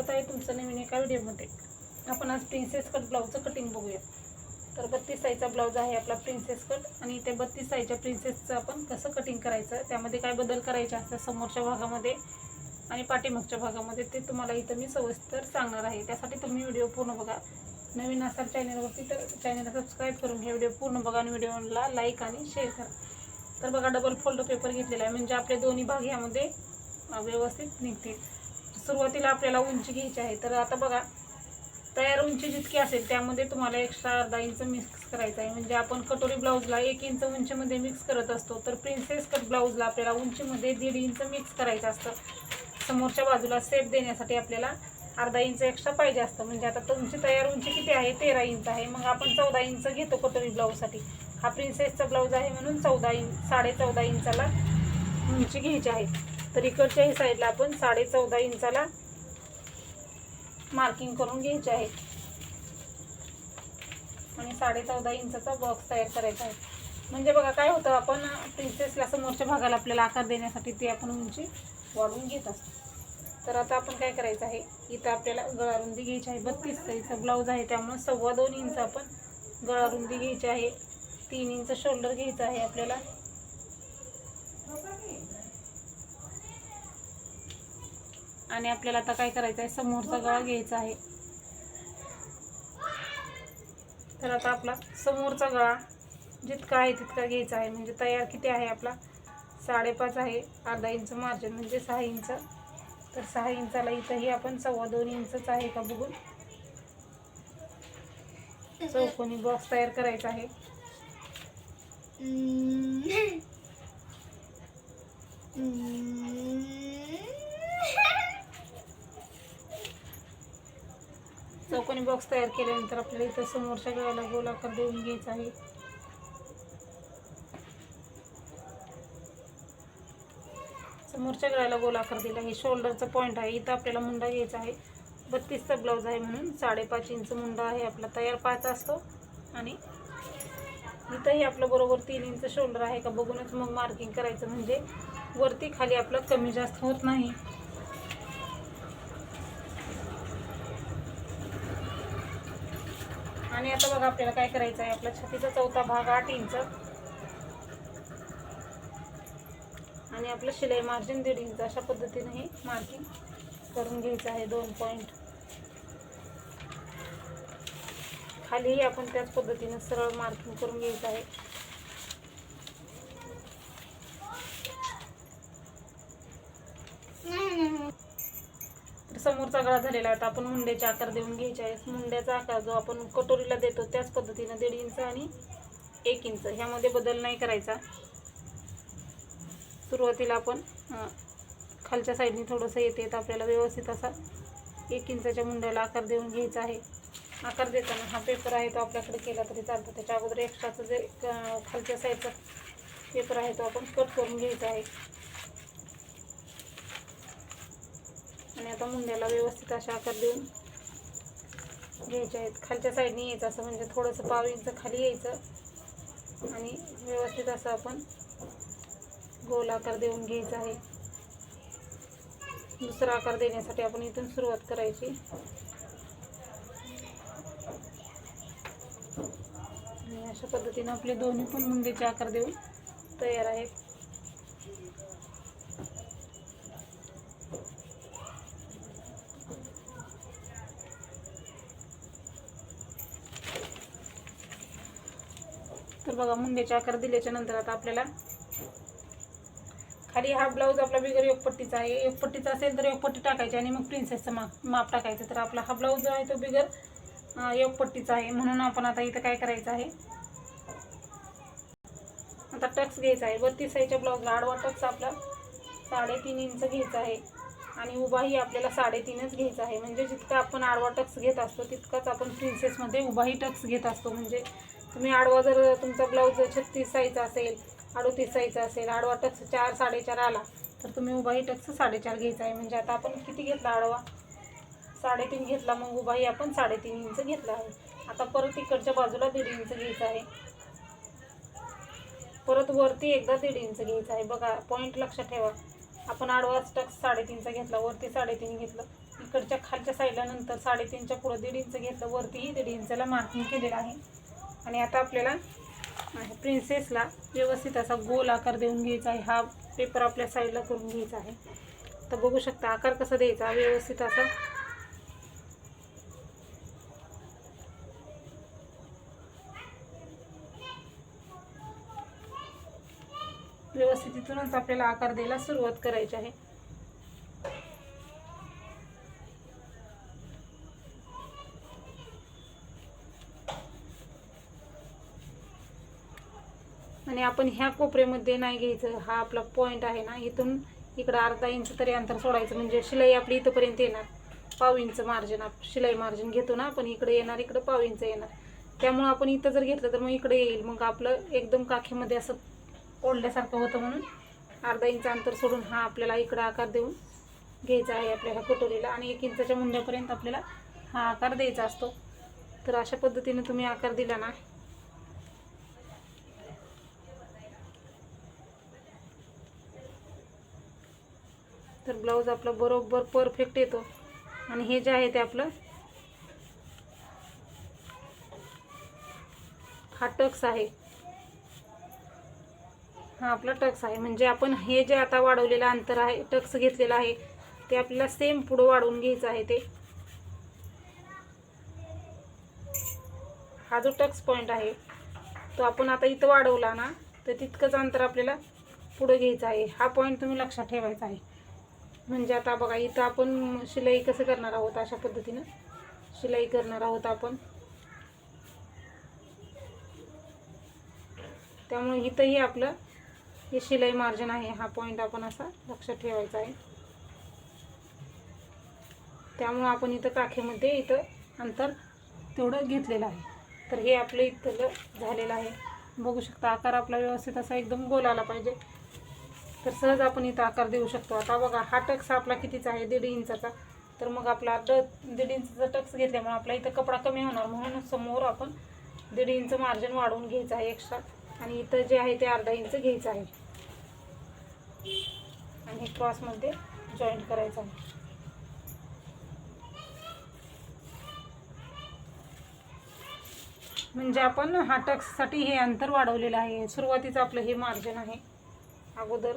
स्वागत आहे तुमचं नवीन एका व्हिडिओमध्ये. आपण आज प्रिन्सेस कट ब्लाऊजचं कटिंग बघूया तर बत्तीस साईजचा ब्लाऊज आहे आपला प्रिन्सेस कट आणि त्या बत्तीस साईजच्या प्रिन्सेसचं आपण कसं कटिंग करायचं त्यामध्ये काय बदल करायचे असतात समोरच्या भागामध्ये आणि पाठीमागच्या भागामध्ये ते तुम्हाला इथं मी सविस्तर सांगणार आहे. त्यासाठी तुम्ही व्हिडिओ पूर्ण बघा. नवीन असाल चॅनलवरती तर चॅनलला सबस्क्राईब करून घ्या. व्हिडिओ पूर्ण बघा आणि व्हिडिओला लाईक आणि शेअर करा. तर बघा डबल फोल्ड पेपर घेतलेला आहे. म्हणजे आपले दोन्ही भाग यामध्ये व्यवस्थित निघतील. सुरुवातीला आपल्याला उंची घ्यायची आहे तर आता बघा तयार उंची जितकी असेल त्यामध्ये तुम्हाला एक्स्ट्रा अर्धा इंच मिक्स करायचं आहे. म्हणजे आपण कटोरी ब्लाऊजला एक इंच उंचीमध्ये मिक्स करत असतो तर प्रिन्सेस कट ब्लाऊजला आपल्याला उंचीमध्ये दीड इंच मिक्स करायचं असतं. समोरच्या बाजूला सेप देण्यासाठी आपल्याला अर्धा इंच एक्स्ट्रा पाहिजे असतं. म्हणजे आता तुमची तयार उंची किती आहे? तेरा इंच आहे. मग आपण चौदा इंच घेतो कटोरी ब्लाऊजसाठी हा प्रिन्सेसचा ब्लाऊज आहे म्हणून चौदा इंच साडे चौदा इंचाला उंची घ्यायची आहे. तर इकडच्याही साईडला आपण साडे चौदा इंचाला मार्किंग करून घ्यायचे आहे. आणि साडे चौदा इंचाचा बॉक्स तयार करायचा आहे. म्हणजे बघा काय होतं आपण प्रिन्सेसला समोरच्या भागाला आपल्याला आकार देण्यासाठी ती आपण उंची वाढवून घेत असतो. तर आता आपण काय करायचं आहे इथं आपल्याला गळारुंदी घ्यायची आहे बत्तीस साईजचा ब्लाऊज आहे त्यामुळे सव्वा दोन इंच आपण गळारुंदी घ्यायची आहे. तीन इंच शोल्डर घ्यायचं आहे आपल्याला. आणि आपल्याला आता काय करायचं आहे समोरचा गळा घ्यायचा आहे. तर आता आपला समोरचा गळा जितका आहे तितका घ्यायचा आहे. म्हणजे तयार किती आहे आपला? साडेपाच आहे. अर्धा इंच मार्जिन म्हणजे सहा इंच. तर सहा इंचाला इथंही आपण सव्वा दोन इंचच आहे का बघून? चौकोनी बॉक्स तयार करायचा आहे. आणि बॉक्स तयार केल्यानंतर आपल्याला इथं समोरच्या गळ्याला गोलाकार देऊन घ्यायचा आहे. समोरच्या गळ्याला गोलाकार दिला. हे शोल्डरचा पॉईंट आहे. इथं आपल्याला मुंडा घ्यायचा आहे. बत्तीसचा ब्लाऊज आहे म्हणून साडेपाच इंच मुंडा आहे आपला. तयार पाच असतो. आणि इथंही आपलं बरोबर तीन इंच शोल्डर आहे का बघूनच मग मार्किंग करायचं. म्हणजे वरती खाली आपलं कमी जास्त होत नाही. आणि आता बघा आपल्याला काय करायचं आहे. आपला छातीचा चौथा भाग आठ इंच. आणि आपलं शिलाई मार्जिन दीड इंच. अशा पद्धतीने हे मार्किंग करून घ्यायचं आहे दोन पॉईंट खालीही आपण त्याच पद्धतीने सरळ मार्किंग करून घ्यायचं आहे. सगळा झालेला आहे. आता आपण मुंड्याचे आकार देऊन घ्यायचे आहे मुंड्याचा आकार जो आपण कटोरीला देतो त्याच पद्धतीनं दीड इंच आणि एक इंच. ह्यामध्ये बदल नाही करायचा. सुरुवातीला आपण खालच्या साईडने थोडंसं येते तर आपल्याला व्यवस्थित असा एक इंचाच्या मुंड्याला आकार देऊन घ्यायचा आहे. आकार देताना हा पेपर आहे तो आपल्याकडे केला तरी चालतो. त्याच्या अगोदर एक्स्ट्राचं जे खालच्या साईडचा पेपर आहे तो आपण कट करून घ्यायचा आहे. आणि आता मुंड्याला व्यवस्थित अशा आकार देऊन घ्यायचे आहेत. खालच्या साईडने यायचं असं म्हणजे थोडंसं पाव इंच खाली यायचं. आणि व्यवस्थित असं आपण गोल आकार देऊन घ्यायचा आहे. दुसरा आकार देण्यासाठी आपण इथून सुरुवात करायची. आणि अशा पद्धतीने आपले दोन्ही पण मुंडीचे आकार देऊन तयार आहेत. बघा मुंड्याचे आकार दिल्याच्या नंतर आता आपल्याला खाली हा ब्लाऊज आपला बिगर योगपट्टीचा आहे. योगपट्टीचा असेल तर योगपट्टी टाकायची आणि मग प्रिन्सेसचं माप माप टाकायचं. तर आपला हा ब्लाऊज जो आहे तो बिगर अं, योगपट्टीचा आहे. म्हणून आपण आता इथं काय करायचं आहे? आता टक्स घ्यायचा आहे. बत्तीस साईजच्या ब्लाऊजला आडवा टक्स आपला साडेतीन इंच घ्यायचा आहे. आणि उभाही आपल्याला साडेतीनच घ्यायचा आहे. म्हणजे जितका आपण आडवा टक्स घेत असतो तितकाच आपण प्रिन्सेसमध्ये उभाही टक्स घेत असतो. म्हणजे तुम्ही आडवा जर तुमचा ब्लाऊज छत्तीस साईजचा असेल अडोतीस साईजचा असेल आडवा टक्स चार साडेचार आला तर तुम्ही उभाही टक्स साडेचार घ्यायचा आहे. म्हणजे आता आपण किती घेतला आडवा? साडेतीन घेतला मग उभाही आपण साडेतीन इंच घेतला आहे. आता परत इकडच्या बाजूला दीड इंच घ्यायचं आहे. परत वरती एकदा दीड इंच घ्यायचं आहे. बघा पॉईंट लक्षात ठेवा. आपण आडवा टक्स साडेतीनचा घेतला वरती साडेतीन घेतलं. इकडच्या खालच्या साईडला नंतर साडेतीनच्या पुढं दीड इंच घेतलं वरतीही दीड इंचला मार्किंग केलेलं आहे. आणि आता आपल्याला प्रिन्सेसला व्यवस्थित असा गोल आकार देऊन घ्यायचा आहे. हा पेपर आपल्या साईडला करून घ्यायचा आहे. तर बघू शकता आकार कसा द्यायचा? व्यवस्थित असा. व्यवस्थित आपल्याला आकार द्यायला सुरुवात करायची आहे. आणि आपण ह्या कोपऱ्यामध्ये नाही घ्यायचं. हा आपला पॉईंट आहे ना इथून इकडं अर्धा इंच तरी अंतर सोडायचं. म्हणजे शिलाई आपली इथंपर्यंत येणार. पाव इंच मार्जिन आप शिलाई मार्जिन घेतो ना आपण इकडे येणार इकडं पाव इंच येणार. त्यामुळं आपण इथं जर घेतलं तर मग इकडे येईल. मग आपलं एकदम काखेमध्ये असं ओढल्यासारखं होतं म्हणून अर्धा इंच अंतर सोडून हा आपल्याला इकडं आकार देऊन घ्यायचा आहे आपल्या ह्या कटोरीला आणि एक इंचाच्या मुंड्यापर्यंत आपल्याला हा आकार द्यायचा असतो. तर अशा पद्धतीने तुम्ही आकार दिला ना ब्लाऊज आपला बरोबर परफेक्ट येतो. आणि हे जे आहे ते आपलं हा टक्स आहे. हा आपला टक्स आहे. म्हणजे आपण हे जे आता वाढवलेलं अंतर आहे टक्स घेतलेलं आहे ते आपल्याला सेम पुढं वाढवून घ्यायचं आहे ते. हा जो टक्स पॉईंट आहे तो आपण आता इथं वाढवला ना तर तितकंच अंतर आपल्याला पुढं घ्यायचं आहे. हा पॉईंट तुम्ही लक्षात ठेवायचा आहे. म्हणजे आता बघा इथं आपण शिलाई कसं करणार आहोत अशा पद्धतीनं? शिलाई करणार आहोत आपण. त्यामुळे इथंही आपलं हे शिलाई मार्जिन आहे. हा पॉईंट आपण असा लक्षात ठेवायचा आहे. त्यामुळं आपण इथं काखेमध्ये इथं अंतर तेवढं घेतलेलं आहे. तर हे आपलं इथलं झालेलं आहे. बघू शकता आकार आपला व्यवस्थित असा एकदम गोल आला पाहिजे. तर सहज आपण इथं आकार देऊ शकतो. आता बघा हा टक्स आपला कितीचा आहे? दीड इंचाचा. तर मग आपला ड दीड इंचाचा टक्स घेतल्यामुळे आपला इथं कपडा कमी होणार. म्हणून समोर आपण दीड इंच मार्जिन वाढवून घ्यायचं आहे एक्स्ट्रा आणि इथं जे आहे ते अर्धा इंच घ्यायचं आहे. आणि क्रॉसमध्ये जॉईंट करायचं आहे. म्हणजे आपण हा टक्ससाठी हे अंतर वाढवलेलं आहे. सुरुवातीचं आपलं हे मार्जिन आहे. अगोदर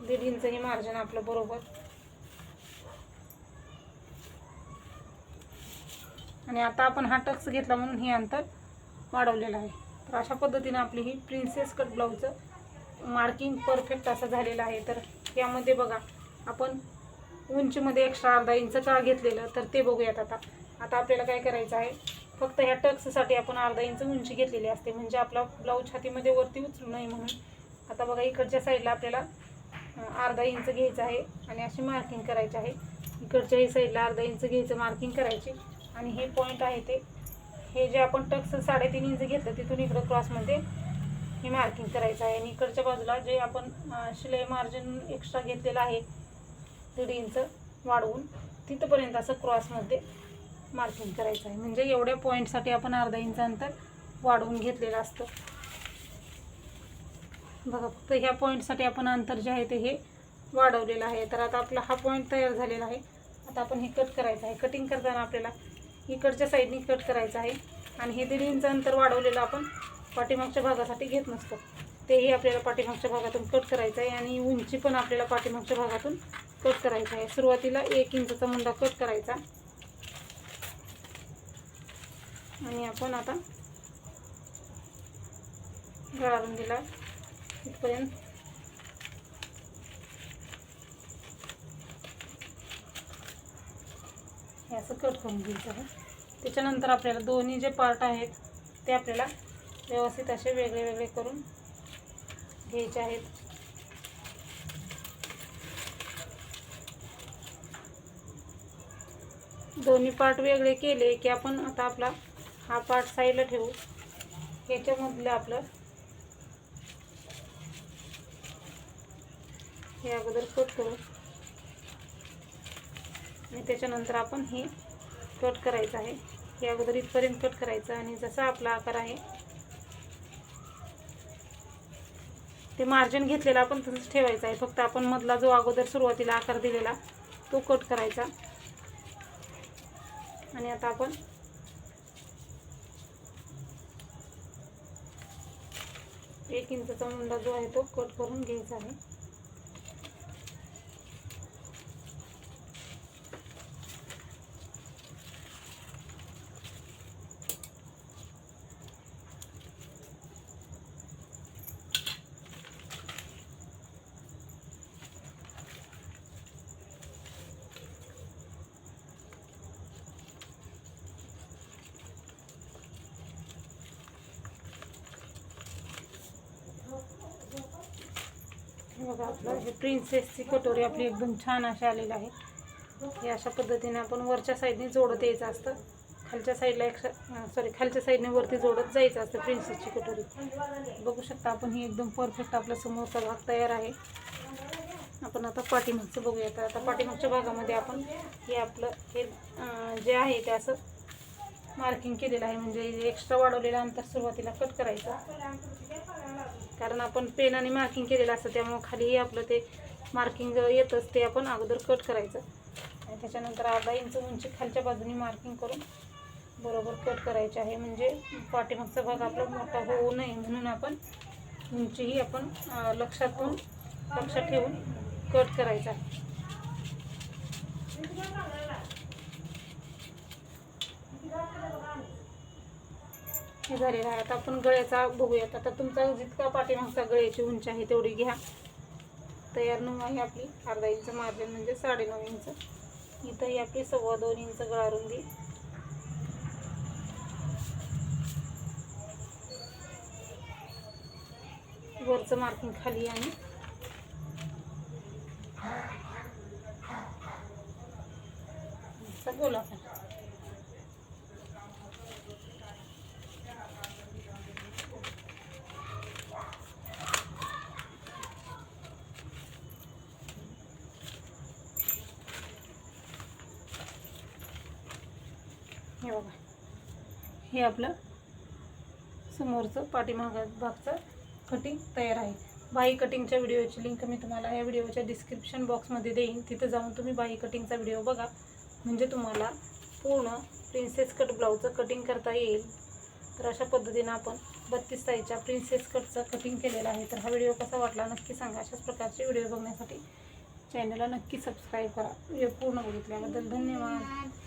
दीड इंच हे मार्जिन आपलं बरोबर. आणि आता आपण हा टक्स घेतला म्हणून हे अंतर वाढवलेलं आहे. तर अशा पद्धतीने आपली ही प्रिन्सेस कट ब्लाऊजचं मार्किंग परफेक्ट असं झालेलं आहे. तर यामध्ये बघा आपण उंचीमध्ये एक्स्ट्रा अर्धा इंच का घेतलेलं तर ते बघूयात आता. आता आपल्याला काय करायचं आहे फक्त ह्या टक्ससाठी आपण अर्धा इंच उंची घेतलेली असते. म्हणजे आपला ब्लाऊज छातीमध्ये वरती उचलू नये म्हणून आता बघा इकडच्या साईडला आपल्याला अर्धा इंच घ्यायचं आहे आणि अशी मार्किंग करायची आहे. इकडच्याही साईडला अर्धा इंच घ्यायचं मार्किंग करायची. आणि हे पॉईंट आहे ते. हे जे आपण टक्स साडेतीन इंच घेतलं तिथून इकडं क्रॉसमध्ये हे मार्किंग करायचं आहे. आणि इकडच्या बाजूला जे आपण शिलाई मार्जिन एक्स्ट्रा घेतलेलं आहे दीड इंच वाढवून तिथंपर्यंत असं क्रॉसमध्ये मार्किंग करायचं आहे. म्हणजे एवढ्या पॉईंटसाठी आपण अर्धा इंच अंतर वाढवून घेतलेलं असतं. बघा फक्त ह्या पॉईंटसाठी आपण अंतर जे आहे ते हे वाढवलेलं आहे. तर आता आपला हा पॉईंट तयार झालेला आहे. आता आपण हे कट करायचं आहे. कटिंग करताना आपल्याला इकडच्या साईडनी कट करायचं आहे. आणि हे दीड इंच अंतर वाढवलेलं आपण पाठीमागच्या भागासाठी घेत नसतो. तेही आपल्याला पाठीमागच्या भागातून कट करायचं आहे. आणि उंची पण आपल्याला पाठीमागच्या भागातून कट करायचं आहे. सुरुवातीला एक इंचचा मुंडा कट करायचा. आणि आपण आता गळारून दिला. इथपर्यंत. हे असं कट करून घ्यायचं त्याच्यानंतर आपल्याला दोन्ही जे पार्ट आहेत ते आपल्याला व्यवस्थित असे वेगळे वेगळे करून घ्यायचे आहेत. दोन्ही पार्ट वेगळे केले की आपण आता आपला हा पार्ट साईडला ठेवू. ह्याच्यामधलं आपलं हे अगोदर कट करू. आणि त्याच्यानंतर आपण हे कट करायचं आहे. हे अगोदर इथपर्यंत कट करायचं आणि जसा आपला आकार आहे ते मार्जिन घेतलेला आपण तसंच ठेवायचं आहे. फक्त आपण मधला जो अगोदर सुरुवातीला आकार दिलेला तो कट करायचा. आणि आता आपण एक इंचाचा मुंडा जो आहे तो कट करून घ्यायचा आहे. बघा आपलं हे प्रिन्सेसची कटोरी आपली एकदम छान अशी आलेली आहे. हे अशा पद्धतीने आपण वरच्या साईडने जोडत यायचं असतं. खालच्या साईडला एक सॉरी खालच्या साईडने वरती जोडत जायचं असतं प्रिन्सेसची कटोरी. बघू शकता आपण ही एकदम परफेक्ट आपला समोरचा भाग तयार आहे. आपण आता पाठीमागचं बघूया. तर आता पाठीमागच्या भागामध्ये आपण हे आपलं हे जे आहे ते असं मार्किंग केलेलं आहे. म्हणजे एक्स्ट्रा वाढवलेलं अंतर सुरुवातीला कट करायचं. कारण आपण पेनाने मार्किंग केलेलं असतं त्यामुळं खालीही आपलं ते मार्किंग येतच ते आपण अगोदर कट करायचं. आणि त्याच्यानंतर अर्धा इंच उंची खालच्या बाजूने मार्किंग करून बरोबर कट करायचे आहे. म्हणजे पाठीमागचा भाग आपला मोठा होऊ नये म्हणून आपण उंचीही आपण लक्षात लक्षातून लक्षात ठेवून कट करायचा हे झालेलं आहे आता आपण गळ्याचा बघूयात. आता तुमचा जितका पाठीमागचा गळ्याची उंची आहे तेवढी घ्या. तयार नऊ आहे आपली. अर्धा इंच मार्जिन म्हणजे साडेनऊ इंच. इथं ही आपली सव्वा दोन इंच गळा रुंदी. वरचं मार्किंग खाली आणि असं हे आपलं समोरचं पाठीमागा भागचं कटिंग तयार आहे. बाही कटिंगच्या व्हिडिओची लिंक मी तुम्हाला या व्हिडिओच्या डिस्क्रिप्शन बॉक्समध्ये देईन. तिथं जाऊन तुम्ही बाही कटिंगचा व्हिडिओ बघा. म्हणजे तुम्हाला पूर्ण प्रिन्सेस कट ब्लाऊजचं कटिंग करता येईल. तर अशा पद्धतीनं आपण बत्तीस साईजच्या प्रिन्सेस कटचं कटिंग केलेलं आहे. तर हा व्हिडिओ कसा वाटला नक्की सांगा. अशाच प्रकारचे व्हिडिओ बघण्यासाठी चॅनलला नक्की सबस्क्राईब करा. व्हिडिओ पूर्ण बघितल्याबद्दल धन्यवाद.